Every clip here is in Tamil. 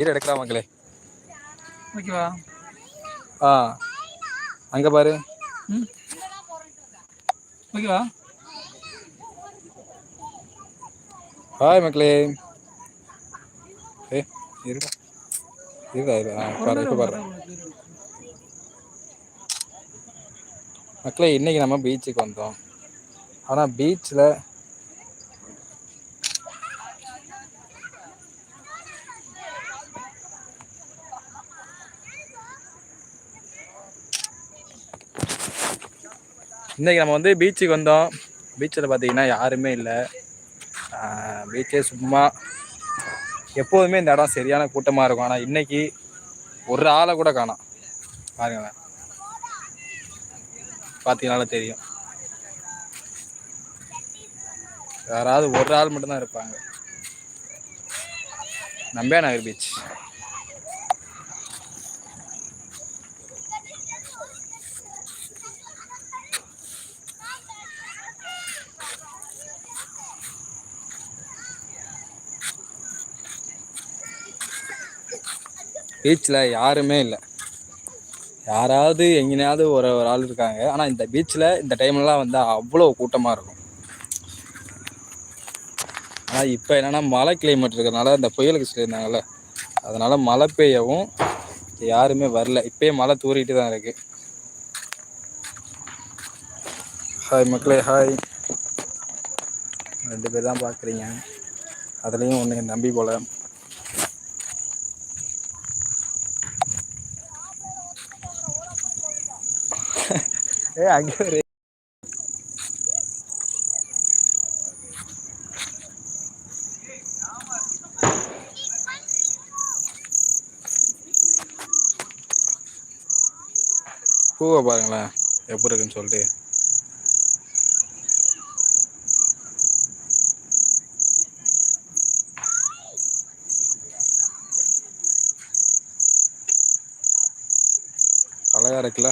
வீடியோ எடுக்கறா மக்களே ஓகேவா? ஆ. அங்க பாரு. ஓகேவா? ஹாய் மக்களே. ஏ இருடா. இருடா இரு ஆ பாரு இப்ப பார்றா மக்களே இன்னைக்கு நம்ம பீச்சுக்கு வந்தோ ஆனா பீச்ல இன்றைக்கி நம்ம வந்து பீச்சுக்கு வந்தோம். பீச்சில் பார்த்தீங்கன்னா யாருமே இல்லை. பீச்சே சும்மா எப்போதுமே இந்த இடம் சரியான கூட்டமாக இருக்கும். ஆனால் இன்னைக்கு ஒரு ஆளை கூட காணோம். பாருங்களேன் பார்த்தீங்கனால தெரியும். யாராவது ஒரு ஆள் மட்டும்தான் இருப்பாங்க. நம்பியா நகர் பீச் பீச்சில் யாருமே இல்லை. யாராவது எங்கேயாவது ஒரு ஒரு ஆள் இருக்காங்க. ஆனால் இந்த பீச்சில் இந்த டைம்லலாம் வந்தால் அவ்வளோ கூட்டமாக இருக்கும். ஆனால் இப்போ என்னென்னா மழை கிளைமேட் இருக்கிறதுனால இந்த புயலுக்கு சொல்லியிருந்தாங்கல்ல அதனால் மழை பெய்யவும் யாருமே வரல. இப்போயே மழை தூரிட்டு தான் இருக்குது ஹாய் மக்களே ஹாய் ரெண்டு பேர் தான் பார்க்குறீங்க அதுலேயும் ஒன்று என் தம்பி போல. ஏ அங்கே ஒரு பூவை பாருங்களேன். எப்படி இருக்குன்னு சொல்லிட்டு. அழகா இருக்குல்ல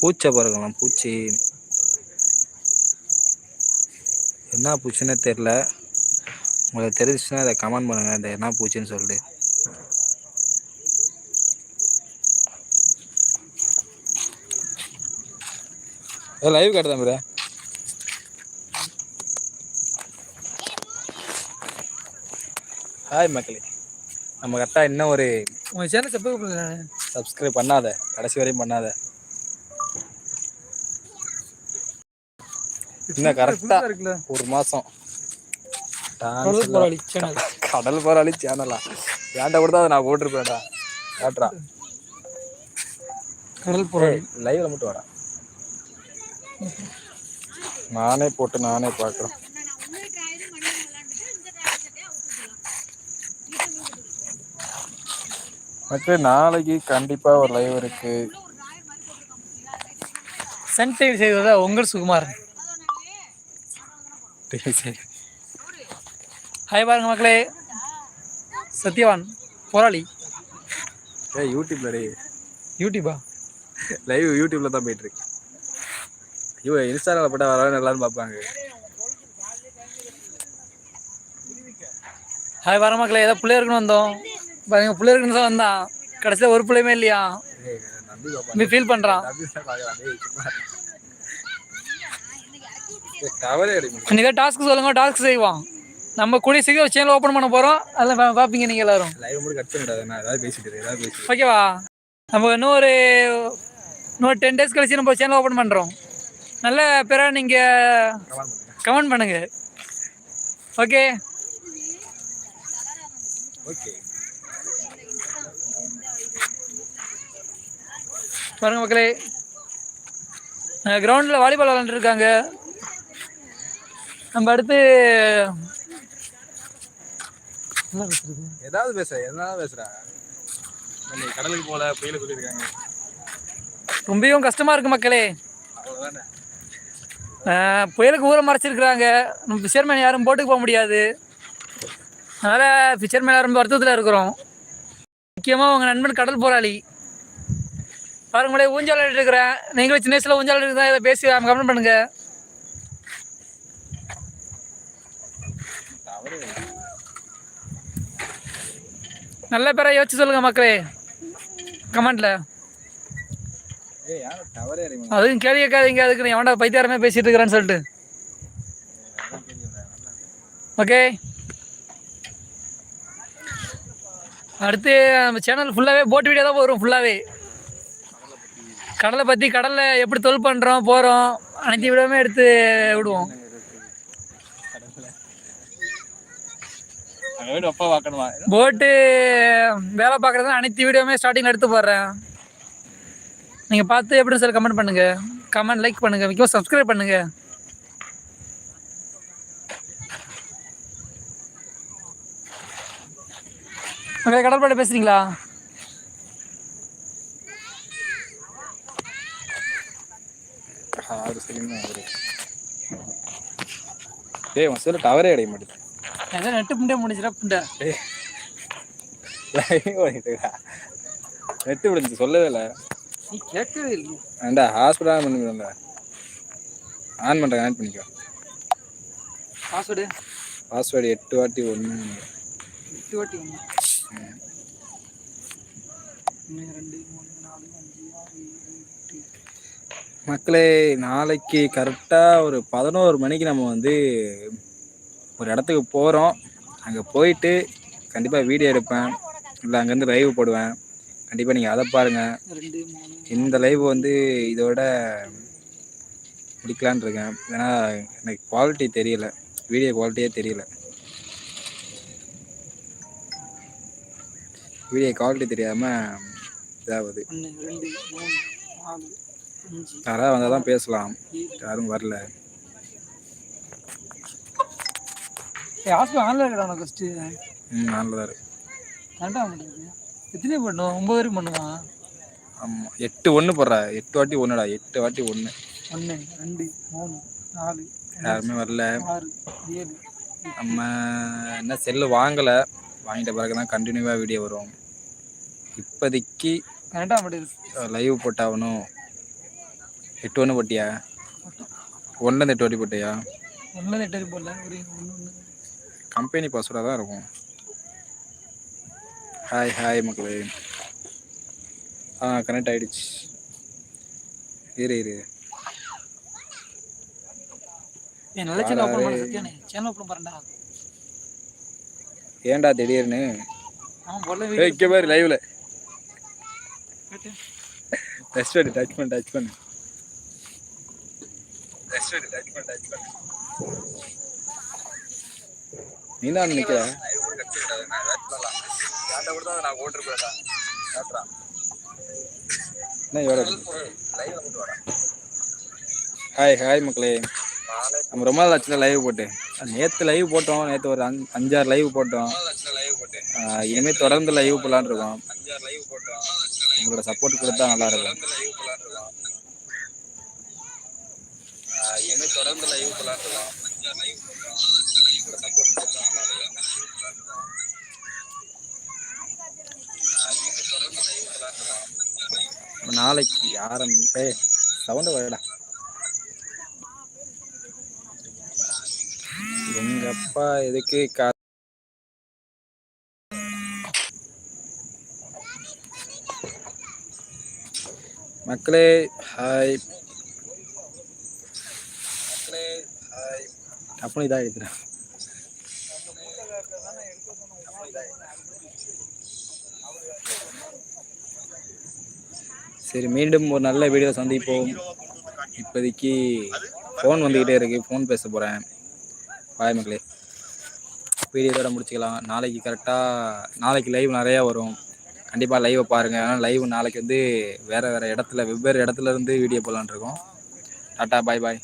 பூச்சை பாருங்களேன் பூச்சி. என்ன பூச்சின்னே தெரில உங்களுக்கு தெரிஞ்சுச்சுன்னா அதை கமெண்ட் பண்ணுங்க இந்த என்ன பூச்சின்னு சொல்லிட்டு. லைவ் காட்டுதான் ப்ரோ ஹாய் மக்களே. நம்ம கரெக்டாக இன்னும் ஒரு உங்கள் சேனல் சப்ஸ்கிரைப் பண்ணாத. கடைசி வரையும் பண்ணாத. இன்னும் கரெக்டா ஒரு மாசம். கடல் போராளி சேனல் கடல் போராளி சேனலா ஏன்டா கொடுத்தா அதை நான் போட்டிருப்பேன்டா. காட்டுறா. கடல் போராளி. லைவ்ல மட்டும் வரேன் நானே போட்டு நானே பார்க்குறேன். எனக்கு நாளைக்கு கண்டிப்பா ஒரு லைவ் இருக்கு. சன்டைல் செய்வதா உங்கள் சுகுமார் சரி. ஹாய் பாருங்க மக்களே. சத்யவான் போராளி. ஏய் யூடியூப்ல டேய். யூடியூபா லைவ் யூடியூப்ல தான் போயிட்டு இருக்கு ஐயோ இன்ஸ்டாகிராம்ல போட்டா வரவே எல்லாரும் பார்ப்பாங்க. ஹாய் வர மக்களே ஏதோ பிள்ளை இருக்குன்னு வந்தோம். பாருங்க பிள்ளை இருக்குன்னு தான் வந்தான். கடைசியில் ஒரு பிள்ளையுமே இல்லையா? இப்படி ஃபீல் பண்ணுறான் இன்னைக்கு டாஸ்க் சொல்லுங்க டாஸ்க் செய்வான் நம்ம கூடிய சீக்கிரம் ஒரு சேனல் ஓப்பன் பண்ண போகிறோம் அதில் பார்ப்பீங்க நீங்கள் எல்லாரும். லைவ் மட்டும் கட் பண்ணிடாத நான் ஏதாவது பேசிட்டு இருக்கேன், ஏதாவது பேசிட்டு ஓகேவா? நம்ம இன்னும் ஒரு இன்னும் டென் டேஸ் கழிச்சு நம்ம சேனல் ஓப்பன் பண்ணுறோம் நல்ல பேராக நீங்கள் கமெண்ட் பண்ணுங்க. ஓகே ஓகே பாருங்க மக்களே. கிரவுண்டில் வாலிபால் விளாண்டுருக்காங்க நம்ம அடுத்து ஏதாவது பேச எதாவது பேசுறா? கடலுக்கு போல புயல சொல்லியிருக்காங்க ரொம்பவும் கஷ்டமா இருக்கு மக்களே. புயலுக்கு ஊரை மறைச்சிருக்கிறாங்க. நம்ம ஃபிஷர்மேன் யாரும் போட்டுக்கு போக முடியாது. அதனால் ஃபிஷர்மேன் யாரும் ரொம்ப வருத்தத்தில் இருக்கிறோம். முக்கியமாக உங்கள் நண்பன் கடல் போராளி. பாருங்க முடியாது ஊஞ்சால் இருக்கிறேன். நீங்களும் சின்ன வயசில் ஊஞ்சால் இருந்தால் இதை பேசி கமெண்ட் பண்ணுங்க. நல்ல பேரை யோசிச்சு சொல்லுங்க மக்களே. கமெண்ட்ல அதுவும் கேள்வி கேட்காதீங்க அதுக்கு நீ எவன்டா பைத்தியாரமே பேசிட்டு இருக்கிறேன்னு சொல்லிட்டு. ஓகே அடுத்து நம்ம சேனல் ஃபுல்லாகவே போட் வீடியோ தான் வரும் ஃபுல்லாகவே கடலை பற்றி கடலில் எப்படி தொழில் பண்ணுறோம் போகிறோம் அனைத்து வீடியோவுமே எடுத்து விடுவோம் அங்கே வீடு அப்பா பார்க்கணுமா போட்டு வேலை பார்க்குறது அனைத்து வீடியோவுமே ஸ்டார்டிங்கில் எடுத்து போடுறேன். நீங்கள் பார்த்து எப்படி சார் கமெண்ட் பண்ணுங்கள் கமெண்ட் லைக் பண்ணுங்கள் முக்கியமாக சப்ஸ்கிரைப் பண்ணுங்கள் ஓகே கடற்பாடு பேசுகிறீங்களா ஆறு ஒரு டேய் உன் டவரே அடைய மாட்டேது எதாவது நெட்டு புண்டே முடிச்சுடா புண்டை. நெட்டு விடுச்சு சொல்லவே இல்லை. நீ கேட்கவே இல்லையே. ஏண்டா ஹாஸ்பிட்டல் ஆன் பண்ணிக்கிறோம்ல ஆன் பண்ணுறேன் ஆன் பண்ணிக்கோ. பாஸ்வேர்டு பாஸ்வேர்டு எட்டு வாட்டி ஒன்று எட்டு வாட்டி ஒன்று ஒன்று ரெண்டு மூணு நாலு அஞ்சு ஆறு ஏழு எட்டு. மக்களே நாளைக்கு கரெக்டாக ஒரு பதினோரு மணிக்கு நம்ம வந்து ஒரு இடத்துக்கு போகிறோம் அங்கே போயிட்டு கண்டிப்பாக வீடியோ எடுப்பேன். இல்லை அங்கேருந்து லைவ் போடுவேன். கண்டிப்பாக நீங்கள் அதை பாருங்கள் இந்த லைவ் வந்து இதோட முடிக்கலான்னு இருக்கேன். ஏன்னா எனக்கு குவாலிட்டி தெரியல. வீடியோ குவாலிட்டியே தெரியல. வீடியோ குவாலிட்டி தெரியாமல் இதாகுது. யாராவது வந்தால் தான் பேசலாம். யாரும் வரல. ஹாஸ்பிட்டல் ஆன்லைன் இருக்கா உனக்கு ஃபஸ்ட்டு ம் நல்லதா இருக்கு. கரெக்டாக முடியாது எத்தனை பண்ணுவோம் ஒம்பது வரைக்கும் பண்ணுவான் ஆமாம் எட்டு ஒன்று போடுறா. எட்டு வாட்டி ஒன்றுடா எட்டு வாட்டி ஒன்று ஒன்று ரெண்டு மூணு நாலு யாருமே வரல. ஆறு ஏழு நம்ம என்ன செல்லு வாங்கலை. வாங்கிட்ட பிறகு தான் கண்டினியூவாக வீடியோ வரும். இப்போதைக்கு கரெக்டாக முடியாது லைவ் போட்டாகணும். எட்டு ஒன்று போட்டியா? ஒன்றுலேருந்து எட்டு வாட்டி போட்டியா? ஒன்றில் எட்டு வரைக்கும் போடல. ஒரு ஒன்று ஒன்று கம்பெனி பாஸ்வேர்டாக தான் இருக்கும். ஹாய் ஹாய் மக்களே. ஆ கனெக்ட் ஆயிடுச்சு. இரு இரு. ஏன்டா திடீர்னு? இங்க பாரு லைவ்ல டச் பண்ணு டச் பண்ணு. டச் பண்ணு டச் பண்ணு டச் பண்ணு. நீ தான் ஹாய் ஹாய் மக்களே. நம்ம ரொம்ப நாள் ஆச்சு லைவ் போட்டு. நேற்று லைவ் போட்டோம். நேற்று ஒரு அஞ்சு அஞ்சாறு லைவ் போட்டோம். இனிமேல் தொடர்ந்து லைவ் போடலான்னு இருக்கோம். உங்களோட சப்போர்ட் கொடுத்தா நல்லா இருக்கும். தொடர்ந்து லைவ் போடலான்னு இருக்கோம். நாளைக்கு ஆரம்பி சவுண்டு வரடா. எங்க அப்பா எதுக்கு கா மக்களே ஹாய். மக்களே ஹாய். அப்படி தான் எடுக்கிறேன் சரி மீண்டும் ஒரு நல்ல வீடியோ சந்திப்போம். இப்போதைக்கு ஃபோன் வந்துக்கிட்டே இருக்கு. ஃபோன் பேச போகிறேன் பாய் மக்களே. வீடியோவோட முடிச்சுக்கலாம். நாளைக்கு கரெக்டாக நாளைக்கு லைவ் நிறையா வரும். கண்டிப்பாக லைவை பாருங்கள் ஆனால் லைவ் நாளைக்கு வந்து வேறு வேறு இடத்துல வெவ்வேறு இடத்துல இருந்து வீடியோ போகலான் இருக்கோம். டாட்டா பாய் பாய்